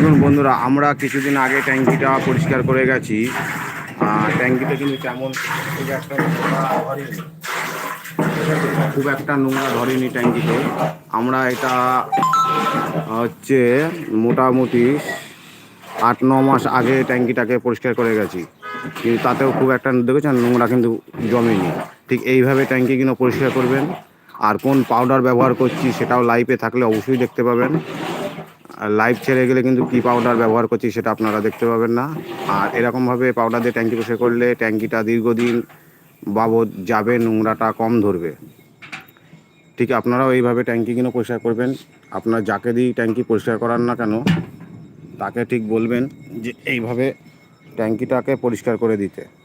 দেখুন বন্ধুরা, আমরা কিছুদিন আগে ট্যাঙ্কিটা পরিষ্কার করে গেছি। আর ট্যাঙ্কিতে কিন্তু তেমন খুব একটা নোংরা ধরেনি। ট্যাঙ্কিতে। আমরা এটা হচ্ছে মোটামুটি আট, ন মাস আগে ট্যাঙ্কিটাকে পরিষ্কার করে গেছি। কিন্তু তাতেও খুব একটা, দেখেছেন, নোংরা কিন্তু জমেনি। ঠিক এইভাবে ট্যাঙ্কিগুলো পরিষ্কার করবেন। আর কোন পাউডার ব্যবহার করছি সেটাও লাইভে থাকলে অবশ্যই দেখতে পাবেন। লাইভ ছেড়ে গেলে কিন্তু কী পাউডার ব্যবহার করছি সেটা আপনারা দেখতে পাবেন না। আর এরকমভাবে পাউডার দিয়ে ট্যাঙ্কি পরিষ্কার করলে ট্যাঙ্কিটা দীর্ঘদিন বাবদ যাবে, নোংরাটা কম ধরবে। ঠিক, আপনারাও এইভাবে ট্যাঙ্কিগুলো পরিষ্কার করবেন। আপনার যাকে দিয়েই ট্যাঙ্কি পরিষ্কার করান না কেন, তাকে ঠিক বলবেন যে এইভাবে ট্যাঙ্কিটাকে পরিষ্কার করে দিতে।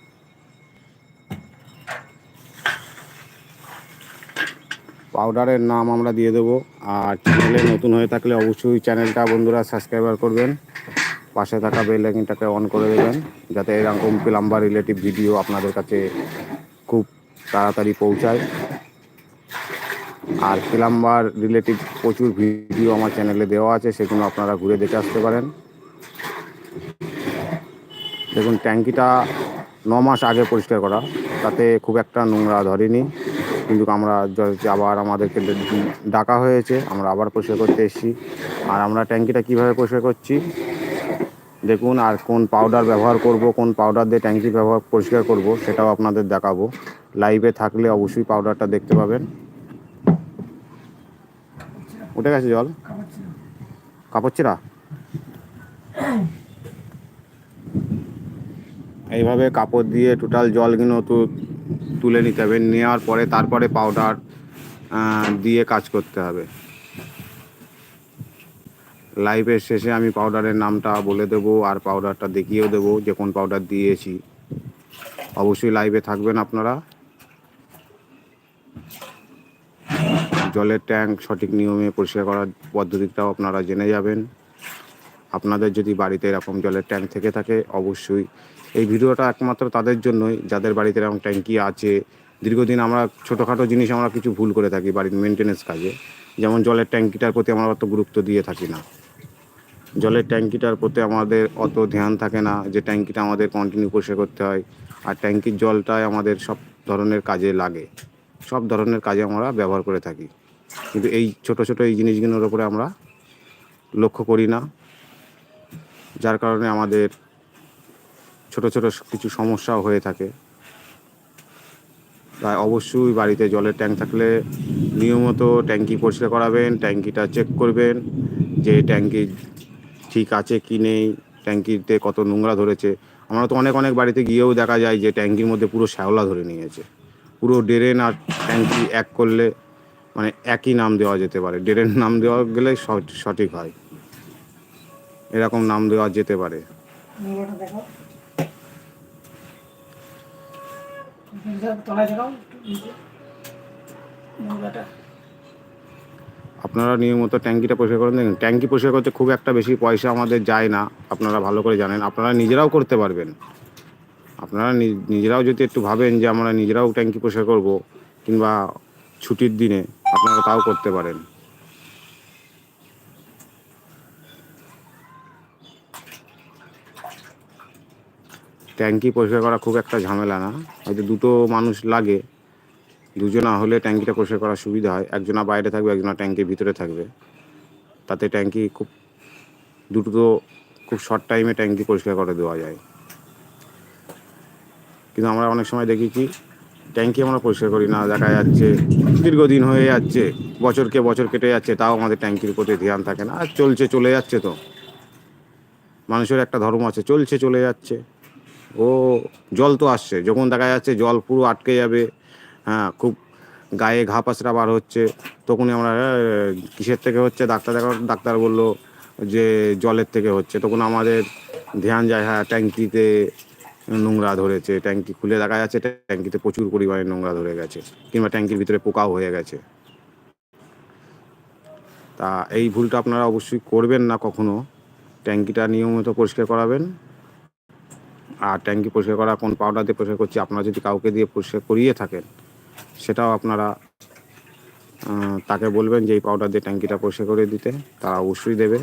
পাউডারের নাম আমরা দিয়ে দেবো। আর চ্যানেলে নতুন হয়ে থাকলে অবশ্যই চ্যানেলটা বন্ধুরা সাবস্ক্রাইবার করবেন। পাশে থাকা বেল আইকনটাকে অন করে দেবেন, যাতে এরকম প্লাম্বার রিলেটিভ ভিডিও আপনাদের কাছে খুব তাড়াতাড়ি পৌঁছায়। আর প্লাম্বার রিলেটিভ প্রচুর ভিডিও আমার চ্যানেলে দেওয়া আছে, সেগুলো আপনারা ঘুরে দেখে আসতে পারেন। দেখুন, ট্যাঙ্কিটা ন মাস আগে পরিষ্কার করা, তাতে খুব একটা নোংরা ধরেনি। কিন্তু আমরা আবার আমাদেরকে ডাকা হয়েছে। আমরা আবার পরিষ্কার করতে এসেছি। আর আমরা ট্যাঙ্কিটা কীভাবে পরিষ্কার করছি? দেখুন, আর কোন পাউডার ব্যবহার করব, কোন পাউডার দিয়ে ট্যাঙ্কি ব্যবহার, পরিষ্কার করব, সেটাও আপনাদের দেখাবো। লাইভে থাকলে অবশ্যই পাউডারটা দেখতে পাবেন। উঠে গেছে জল? কাপড়ছিরা এইভাবে কাপড় দিয়ে টোটাল জলগুলো তো তুলে নিতে হবে। নেওয়ার পরে তারপরে পাউডার দিয়ে কাজ করতে হবে। লাইভের শেষে আমি পাউডারের নামটা বলে দেবো আর পাউডারটা দেখিয়েও দেবো যে কোন পাউডার দিয়েছি। অবশ্যই লাইভে থাকবেন আপনারা। জলের ট্যাঙ্ক সঠিক নিয়মে পরিষ্কার করার পদ্ধতিটাও আপনারা জেনে যাবেন। আপনাদের যদি বাড়িতে এরকম জলের ট্যাঙ্ক থেকে থাকে, অবশ্যই এই ভিডিওটা একমাত্র তাদের জন্যই, যাদের বাড়িতে এরকম ট্যাঙ্কি আছে। দীর্ঘদিন আমরা ছোটোখাটো জিনিস আমরা কিছু ভুল করে থাকি বাড়ির মেনটেনেন্স কাজে। যেমন জলের ট্যাঙ্কিটার প্রতি আমরা অত গুরুত্ব দিয়ে থাকি না। জলের ট্যাঙ্কিটার প্রতি আমাদের অত ধ্যান থাকে না যে ট্যাঙ্কিটা আমাদের কন্টিনিউ পরিষ্কার করতে হয়। আর ট্যাঙ্কির জলটাই আমাদের সব ধরনের কাজে লাগে। সব ধরনের কাজে আমরা ব্যবহার করে থাকি। কিন্তু এই ছোট ছোট এই জিনিসগুলোর উপরে আমরা লক্ষ্য করি না। যার কারণে আমাদের ছোট ছোট কিছু সমস্যাও হয়ে থাকে। তাই অবশ্যই বাড়িতে জলের ট্যাঙ্ক থাকলে নিয়মিত ট্যাঙ্কি পরিষ্কার করাবেন, ট্যাঙ্কিটা চেক করবেন যে ট্যাঙ্কি ঠিক আছে কি নেই, ট্যাঙ্কিতে কত নোংরা ধরেছে। আমরা তো অনেক অনেক বাড়িতে গিয়েও দেখা যায় যে ট্যাঙ্কির মধ্যে পুরো শ্যাওলা ধরে নিয়েছে। পুরো ড্রেন আর ট্যাঙ্কি এক করলে মানে একই নাম দেওয়া যেতে পারে। ড্রেন নাম দেওয়া গেলে সঠ- সঠিক হয়। এরকম নাম দেওয়া যেতে পারে নোংরাটা দেখো আপনারা নিয়মিত ট্যাঙ্কিটা পরিষ্কার করেন। দেখেন, ট্যাঙ্কি পরিষ্কার করতে খুব একটা বেশি পয়সা আমাদের যায় না, আপনারা ভালো করে জানেন। আপনারা নিজেরাও করতে পারবেন। আপনারা নিজেরাও যদি একটু ভাবেন যে আমরা নিজেরাও ট্যাঙ্কি পরিষ্কার করব, কিংবা ছুটির দিনে আপনারা তাও করতে পারেন। ট্যাঙ্কি পরিষ্কার করা খুব একটা ঝামেলা না। হয়তো দুটো মানুষ লাগে, দুজনা হলে ট্যাঙ্কিটা পরিষ্কার করার সুবিধা হয়। একজনা বাইরে থাকবে, একজনা ট্যাঙ্কির ভিতরে থাকবে। তাতে ট্যাঙ্কি খুব, দুটো খুব শর্ট টাইমে ট্যাঙ্কি পরিষ্কার করে দেওয়া যায়। কিন্তু আমরা অনেক সময় দেখি কি, ট্যাঙ্কি আমরা পরিষ্কার করি না, দেখা যাচ্ছে দীর্ঘদিন হয়ে যাচ্ছে, বছরকে বছর কেটে যাচ্ছে, তাও আমাদের ট্যাঙ্কির প্রতি ধ্যান থাকে না। আর চলছে, চলে যাচ্ছে তো। মানুষের একটা ধর্ম আছে, চলছে, চলে যাচ্ছে। ও জল তো আসছে যখন দেখা যাচ্ছে জল পুরো আটকে যাবে হ্যাঁ খুব গায়ে ঘা পাসরা বার হচ্ছে তখনই আমরা "এ, কিসের থেকে হচ্ছে? ডাক্তার দেখা ডাক্তার বলল যে জলের থেকে হচ্ছে। তখন আমাদের ধ্যান যায় হ্যাঁ ট্যাঙ্কিতে নোংরা ধরেছে ট্যাঙ্কি খুলে দেখা যাচ্ছে ট্যাঙ্কিতে প্রচুর পরিমাণে নোংরা ধরে গেছে কিংবা ট্যাঙ্কির ভিতরে পোকাও হয়ে গেছে। তা এই ভুলটা আপনারা অবশ্যই করবেন না কখনো। ট্যাঙ্কিটা নিয়মিত পরিষ্কার করাবেন। আর ট্যাঙ্কি পরিষ্কার করা, কোন পাউডার দিয়ে পরিষ্কার করছি, আপনারা যদি কাউকে দিয়ে পরিষ্কার করিয়ে থাকেন, সেটাও আপনারা তাকে বলবেন যে এই পাউডার দিয়ে ট্যাঙ্কিটা পরিষ্কার করে দিতে, তারা অবশ্যই দেবে।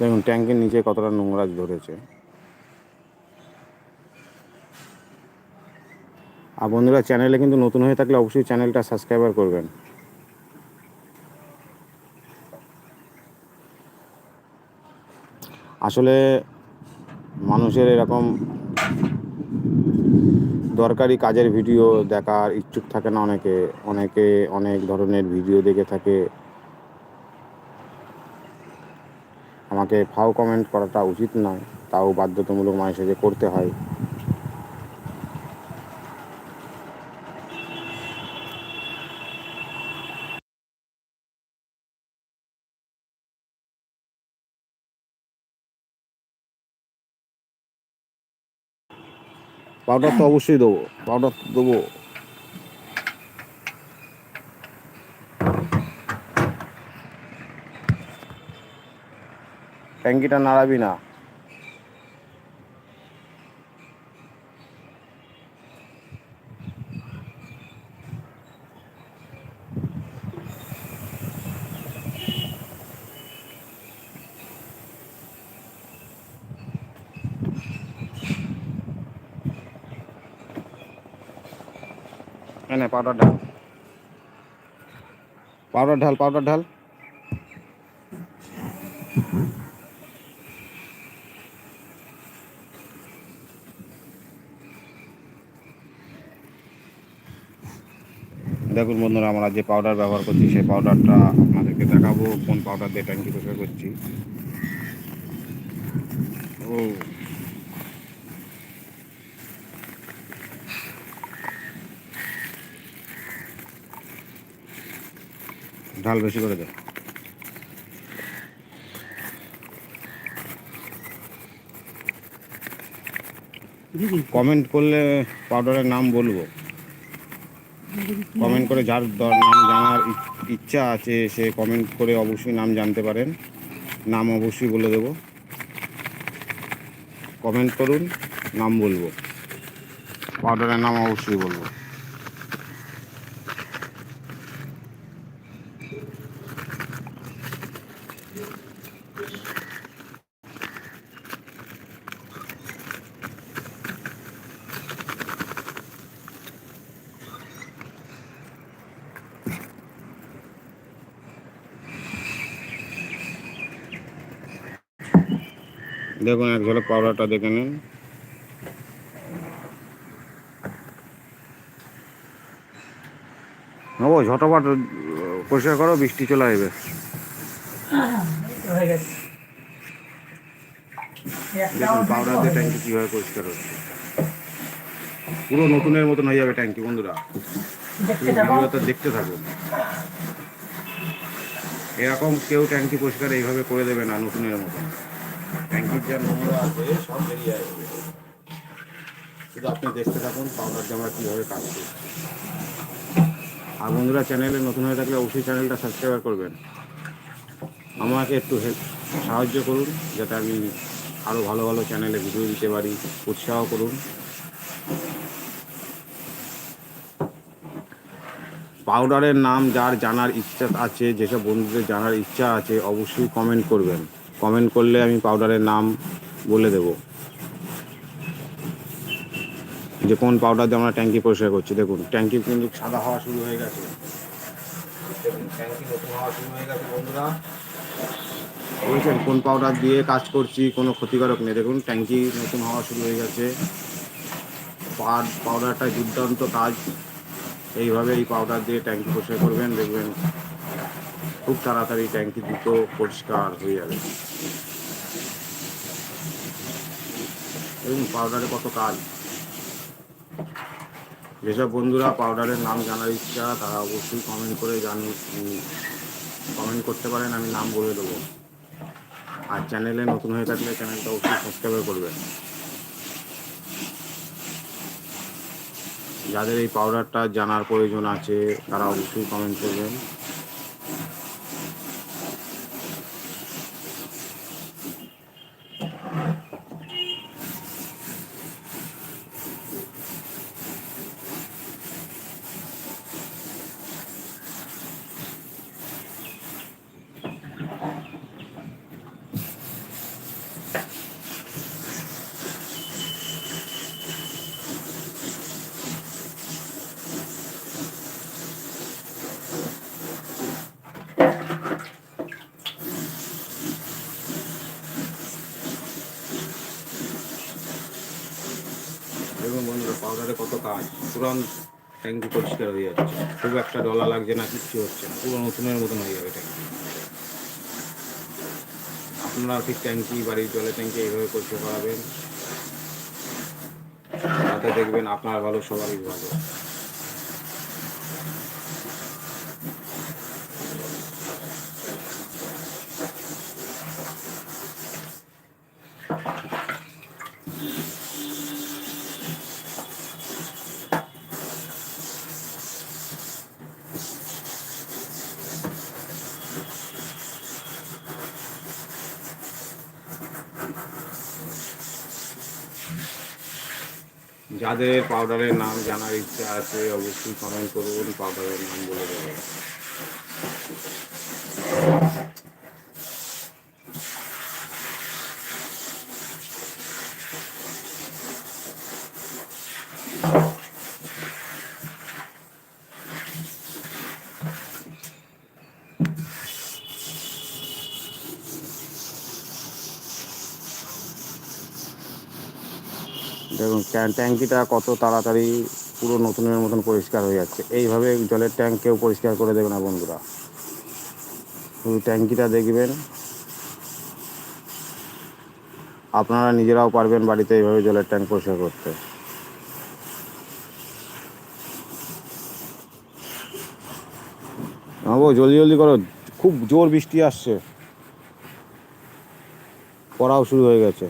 দেখুন, ট্যাঙ্কের নিচে কতটা নোংরা ধরেছে। আর বন্ধুরা, চ্যানেলে কিন্তু নতুন হয়ে থাকলে অবশ্যই চ্যানেলটা সাবস্ক্রাইবার করবেন। আসলে মানুষের এরকম দরকারি কাজের ভিডিও দেখার ইচ্ছুক থাকে না অনেকে। অনেকে অনেক ধরনের ভিডিও দেখে থাকে। আমাকে ফাও কমেন্ট করাটা উচিত নয়, তাও বাধ্যতামূলক মানুষের যে করতে হয়। পাউডার তো অবশ্যই দেবো পাউডার দেবো। ট্যাঙ্কিটা নাড়াবি না। পাউডার ঢাল। পাউডার ঢাল পাউডার ঢাল। দেখুন বন্ধুরা আমরা যে পাউডার ব্যবহার করছি সেই পাউডারটা আপনাদেরকে দেখাবো কোন পাউডার দিয়ে ট্যাঙ্কি পরিষ্কার করছি। ও। ঢাল বেশি করে দে। কমেন্ট করলে পাউডারের নাম বলব। কমেন্ট করে যার নাম জানার ইচ্ছা আছে, সে কমেন্ট করে অবশ্যই নাম জানতে পারেন। নাম অবশ্যই বলে দেব। কমেন্ট করুন, নাম বলব। অর্ডারের নাম অবশ্যই বলব। দেখুন এক ঝলক পাউডারটা দেখে নিন। নেব ঝটপট পরিষ্কার করো বৃষ্টি চলে আসবে। হয়ে দেখুন পাউডার দিয়ে ট্যাঙ্কি কীভাবে পরিষ্কার হচ্ছে। পুরো নতুনের মতন হয়ে যাবে ট্যাঙ্কি বন্ধুরা। দেখতে ভিডিওটা দেখতে থাকুন এরকম কেউ ট্যাঙ্কি পরিষ্কার এইভাবে করে দেবে না নতুনের মতন। আপনি দেখতে থাকুন পাউডার দিয়ে কীভাবে কাজ আর বন্ধুরা, চ্যানেলে নতুন হয়ে থাকলে অবশ্যই চ্যানেলটা সাবস্ক্রাইব করবেন। আমাকে একটু হেল্প সাহায্য করুন, যাতে আমি আরও ভালো ভালো চ্যানেলে ভিডিও দিতে পারি, উৎসাহ করুন। পাউডারের নাম, যার জানার ইচ্ছা আছে, যেসব বন্ধুদের জানার ইচ্ছা আছে, অবশ্যই কমেন্ট করবেন। কমেন্ট করলে আমি পাউডারের নাম বলে দেব। যে কোন পাউডার দিয়ে আমরা ট্যাঙ্কি পরিষ্কার করছি, দেখুন, ট্যাঙ্কি কিন্তু সাদা হওয়া শুরু হয়ে গেছে। বুঝেছেন, কোন পাউডার দিয়ে কাজ করছি, কোনো ক্ষতিকারক নেই। দেখুন, ট্যাঙ্কি নতুন হওয়া শুরু হয়ে গেছে। পাউড পাউডারটা দুর্দান্ত কাজ। এইভাবে এই পাউডার দিয়ে ট্যাঙ্কি পরিষ্কার করবেন, দেখবেন খুব তাড়াতাড়ি ট্যাঙ্কি দুটো পরিষ্কার হয়ে যাবে পাউডারে কত কাজ। যেসব বন্ধুরা পাউডারের নাম জানার ইচ্ছা, তারা অবশ্যই কমেন্ট করে জান কমেন্ট করতে পারেন, আমি নাম বলে দেবো। আর চ্যানেলে নতুন হয়ে থাকলে চ্যানেলটা অবশ্যই সাবস্ক্রাইব করবেন। যাদের এই পাউডারটা জানার প্রয়োজন আছে, তারা অবশ্যই কমেন্ট করবেন। পাউডারে কত কাজ তুরন্ত ট্যাঙ্কি পরিষ্কার হয়ে যাচ্ছে। খুব একটা ডলা লাগছে না, কিচ্ছু হচ্ছে না, পুরো নতুনের মতন হয়ে যাবে ট্যাঙ্কি আপনারা ঠিক ট্যাঙ্কি বাড়ির জলের ট্যাঙ্কি এইভাবে পরিষ্কার করাবেন। তাতে দেখবেন আপনার ভালো সবারই ভালো। যাদের পাউডারের নাম জানার ইচ্ছা আছে অবশ্যই কমেন্ট করুন পাউডারের নাম বলে দেবো দেখুন ট্যাং- ট্যাঙ্কিটা কত তাড়াতাড়ি পুরো নতুনের মতন পরিষ্কার হয়ে যাচ্ছে। এইভাবে জলের ট্যাঙ্ক কেউ পরিষ্কার করে দেবে না বন্ধুরা। শুধু ট্যাঙ্কিটা দেখবেন। আপনারা নিজেরাও পারবেন বাড়িতে এইভাবে জলের ট্যাঙ্ক পরিষ্কার করতে। জলদি জলদি করো। খুব জোর বৃষ্টি আসছে। পড়াও শুরু হয়ে গেছে।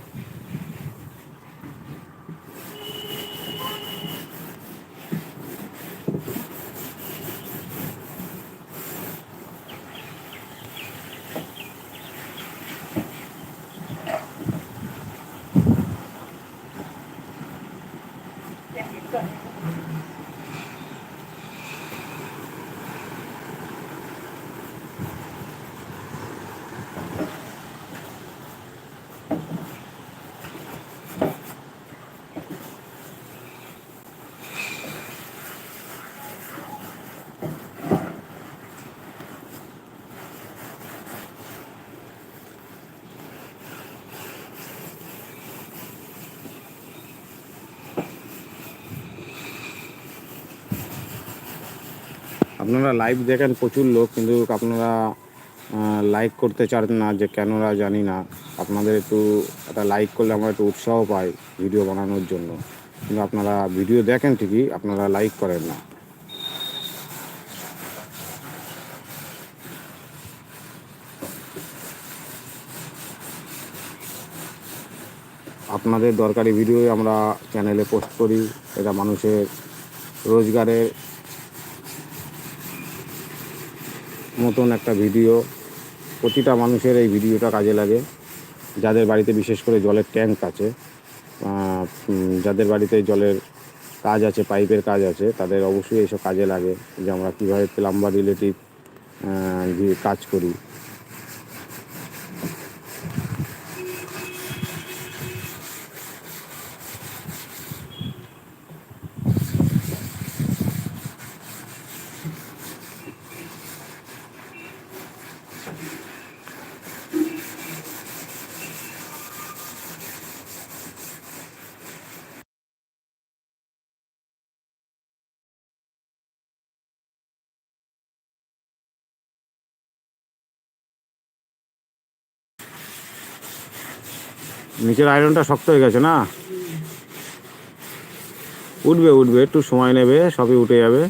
আপনারা লাইভ দেখেন প্রচুর লোক, কিন্তু আপনারা লাইক করতে চান না যে কেনরা জানি না। আপনাদের একটু একটা লাইক করলে আমরা একটু উৎসাহ পাই ভিডিও বানানোর জন্য। কিন্তু আপনারা ভিডিও দেখেন ঠিকই, আপনারা লাইক করেন না। আপনাদের দরকারি ভিডিও আমরা চ্যানেলে পোস্ট করি, এটা মানুষের রোজগারের মতন একটা ভিডিও, প্রতিটা মানুষের এই ভিডিওটা কাজে লাগে। যাদের বাড়িতে বিশেষ করে জলের ট্যাঙ্ক আছে যাদের বাড়িতে জলের কাজ আছে, পাইপের কাজ আছে, তাদের অবশ্যই এইসব কাজে লাগে যে আমরা কীভাবে প্লাম্বার রিলেটিভ কাজ করি। নিচের আয়রনটা শক্ত হয়ে গেছে না? উঠবে উঠবে, একটু সময় নেবে, সবই উঠে যাবে।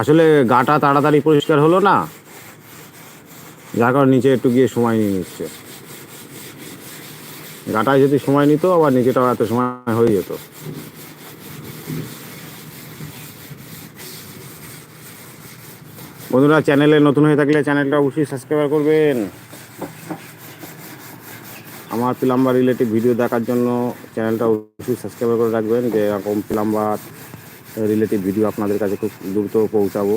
আসলে গাটা তাড়াতাড়ি পরিষ্কার হলো না, যার কারণে নিচে একটু গিয়ে সময় নিয়ে নিচ্ছে। গাটায় যদি সময় নিত, আবার নিচেটাও এত সময় হয়ে যেত। বন্ধুরা, চ্যানেলে নতুন হয়ে থাকলে চ্যানেলটা অবশ্যই সাবস্ক্রাইব করবেন। আমার প্লাম্বার রিলেটিভ ভিডিও দেখার জন্য চ্যানেলটা অবশ্যই সাবস্ক্রাইব করে রাখবেন যে এরকম প্লাম্বার রিলেটিভ ভিডিও আপনাদের কাছে খুব দ্রুত পৌঁছাবো।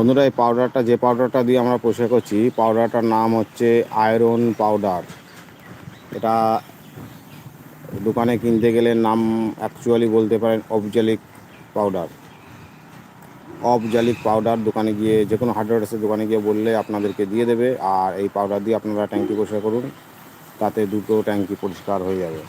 বন্ধুরা, এই পাউডারটা যে পাউডারটা দিয়ে আমরা পরিষ্কার করছি পাউডারটার নাম হচ্ছে আয়রন পাউডার এটা দোকানে কিনতে গেলে নাম অ্যাকচুয়ালি বলতে পারেন অবজালিক পাউডার অবজালিক পাউডার দোকানে গিয়ে, যে কোনো হার্ডওয়্যার্সের দোকানে গিয়ে বললে আপনাদেরকে দিয়ে দেবে, আর এই পাউডার দিয়ে আপনারা ট্যাঙ্কি পরিষ্কার করুন, তাতে দুটো ট্যাঙ্কি পরিষ্কার হয়ে যাবে।